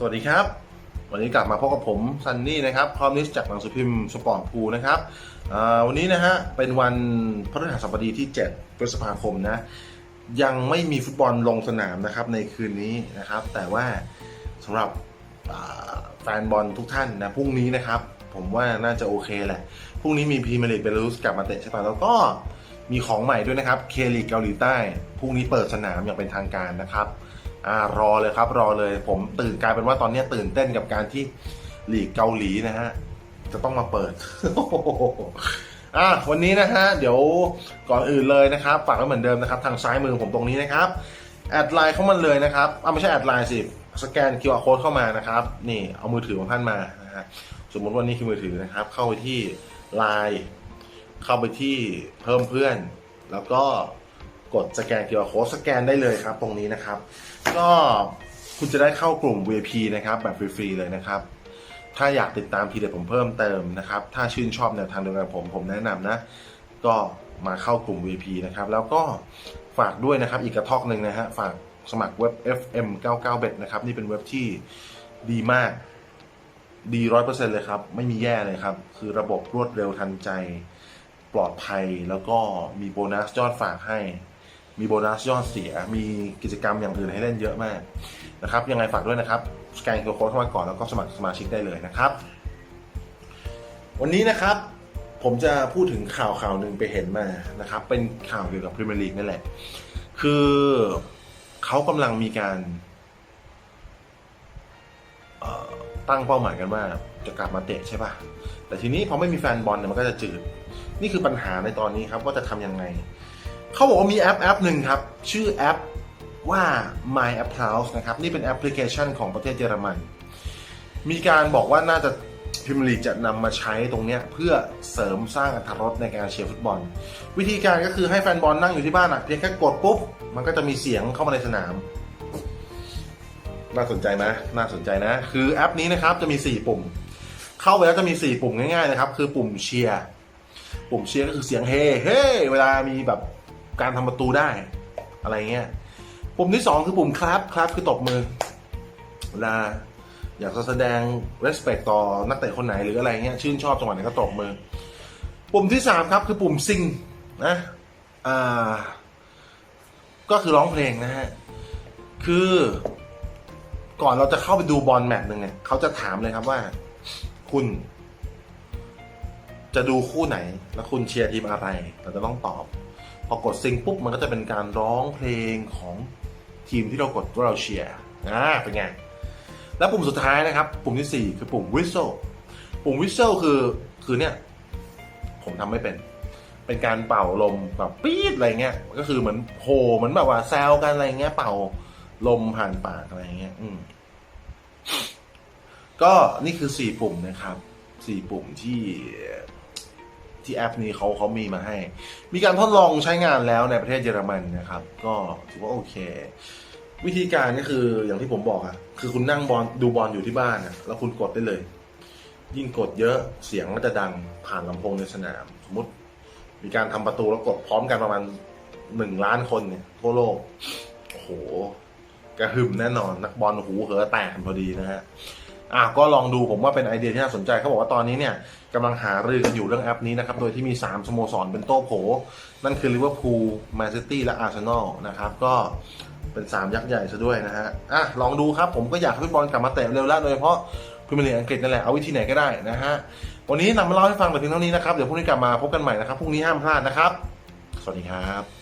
สวัสดีครับ วันนี้กลับมาพบกับผมซันนี่นะครับคอมนิสจากหนังสือพิมพ์สปอร์ตพูนะครับวันนี้นะฮะเป็นวันพฤหัสบดีที่ 7 พฤษภาคมนะ ยังไม่มีฟุตบอลลงสนามนะครับในคืนนี้นะครับ แต่ว่าสำหรับแฟนบอลทุกท่านนะพรุ่งนี้นะครับ ผมว่าน่าจะโอเคแหละพรุ่งนี้มีพรีเมียร์ลีกเบลารุสกลับมาเตะใช่ปะแล้วก็มีของใหม่ด้วยนะครับเคลีกเกาหลีใต้พรุ่งนี้เปิดสนามอย่างเป็นทางการนะครับ อ่ารอเลยครับรอเลย ผมตื่นกลายเป็นว่าตอนนี้ตื่นเต้นกับการที่หลีกเกาหลีนะฮะจะต้องมาเปิดอะวันนี้นะฮะเดี๋ยวก่อนอื่นเลยนะครับฝากไว้เหมือนเดิมนะครับทางซ้ายมือผมตรงนี้นะครับแอดไลน์เข้ามาเลยนะครับอะไม่ใช่แอดไลน์สิสแกน QR code เข้ามานะครับ นี่เอามือถือของท่านมานะฮะสมมติว่านี่คือมือถือนะครับ เข้าไปที่ไลน์เข้าไปที่เพิ่มเพื่อน แล้วก็ กดสแกน QR code สแกนได้เลยครับ ตรงนี้นะครับ ก็คุณจะได้เข้ากลุ่ม VIP นะครับ แบบฟรีๆเลยนะครับ ถ้าอยากติดตามทีเด็ดผมเพิ่มเติมนะครับ ถ้าชื่นชอบแนวทางเดียวกันผมผมแนะนำนะ ก็มาเข้ากลุ่ม VIP นะครับ แล้วก็ฝากด้วยนะครับ อีกกระทอกหนึ่งนะฮะ ฝากสมัครเว็บ FM 99 bet นะครับ นี่เป็นเว็บที่ดีมาก ดีร้อยเปอร์เซ็นต์เลยครับ ไม่มีแย่เลยครับ คือระบบรวดเร็วทันใจ ปลอดภัย แล้วก็มีโบนัสยอดฝากให้ มีโบนัสยอดเสีย มีกิจกรรมอย่างอื่นให้เล่นเยอะมากนะครับ ยังไงฝากด้วยนะครับ สแกนโค้ดเข้ามาก่อนแล้วก็สมัครสมาชิกได้เลยนะครับ วันนี้นะครับผมจะพูดถึงข่าวข่าวหนึ่งไปเห็นมานะครับ เป็นข่าวเกี่ยวกับพรีเมียร์ลีกนั่นแหละ คือเขากำลังมีการตั้งเป้าหมายกันว่าจะกลับมาเตะใช่ป่ะ แต่ทีนี้พอไม่มีแฟนบอลเนี่ยมันก็จะจืด นี่คือปัญหาในตอนนี้ครับว่าจะทำยังไง เขาบอกว่ามีแอปแอปหนึ่งครับ ชื่อแอปว่า My Applause นะครับ นี่เป็นแอปพลิเคชันของประเทศเยอรมัน มีการบอกว่าน่าจะพิมลีจะนำมาใช้ตรงนี้เพื่อเสริมสร้างอรรถรสในการเชียร์ฟุตบอล วิธีการก็คือให้แฟนบอลนั่งอยู่ที่บ้านอะเพียงแค่กดปุ๊บ มันก็จะมีเสียงเข้ามาในสนาม น่าสนใจไหมน่าสนใจนะ คือแอปนี้นะครับจะมี 4 ปุ่ม เข้าไปแล้วจะมี 4 ปุ่มง่ายๆนะครับ คือปุ่มเชียร์ปุ่มเชียร์ก็คือเสียงเฮเฮ้เวลามีแบบ การทำประตูได้ อะไรเงี้ยปุ่มที่ 2 คือปุ่มคลับคลับคือตบมือเวลาอยากจะแสดง respect ต่อนักเตะคนไหนหรืออะไรเงี้ยชื่นชอบจังหวะไหนก็ตบมือ ปุ่มที่ 3 ครับคือปุ่มซิงนะอ่าก็คือร้องเพลงนะฮะ คือก่อนเราจะเข้าไปดูบอลแมตช์หนึ่งเนี่ยเขาจะถามเลยครับว่า คุณ จะดูคู่ไหน แล้วคุณเชียร์ทีมอะไร เราจะต้องตอบ พอกดซิงปุ๊บมันก็จะเป็นการร้องเพลงของทีมที่เรากดว่าเราเชียร์อ่าเป็นไง แล้วปุ่มสุดท้ายนะครับ ปุ่มที่ 4 คือปุ่ม whistle ปุ่ม whistle คือคือเนี่ย ผมทำไม่เป็น เป็นการเป่าลมแบบปี๊ดอะไรเงี้ยก็คือเหมือนโหเหมือนแบบว่าแซวกันอะไรเงี้ย เป่าลมผ่านปากอะไรเงี้ย อืมก็นี่คือสี่ปุ่มนะครับสี่ปุ่มที่ ที่แอปนี้เขาเขามีมาให้ มีการทดลองใช้งานแล้วในประเทศเยอรมันนะครับ ก็ถือว่าโอเค วิธีการก็คืออย่างที่ผมบอกอะคือคุณนั่งบอลดูบอลอยู่ที่บ้านอะแล้วคุณกดได้เลย ยิ่งกดเยอะเสียงก็จะดังผ่านลำโพงในสนาม สมมติ มีการทำประตูแล้วกดพร้อมกันประมาณหนึ่งล้านคนเนี่ยทั่วโลกโอ้โหกระหึ่มแน่นอน นักบอลหูเหอแตกพอดีนะฮะ อะก็ลองดูผมว่าเป็นไอเดียที่น่าสนใจเขาบอกว่าตอนนี้เนี่ยกำลังหารือกันอยู่เรื่องแอปนี้นะครับ โดยที่มี 3 สโมสรเป็นโต้โผ นั่นคือลิเวอร์พูลแมนซิตี้และอาร์เซนอลนะครับก็เป็น 3 ยักษ์ใหญ่ซะด้วยนะฮะอะลองดูครับผมก็อยากให้ฟุตบอลกลับมาเตะเร็วแล้วโดยเฉพาะพรีเมียร์ลีกอังกฤษนั่นแหละเอาวิธีไหนก็ได้นะฮะวันนี้นำมาเล่าให้ฟังแต่เพียงเท่านี้นะครับเดี๋ยวพรุ่งนี้กลับมาพบกันใหม่นะครับพรุ่งนี้ห้ามพลาดนะครับ สวัสดีครับ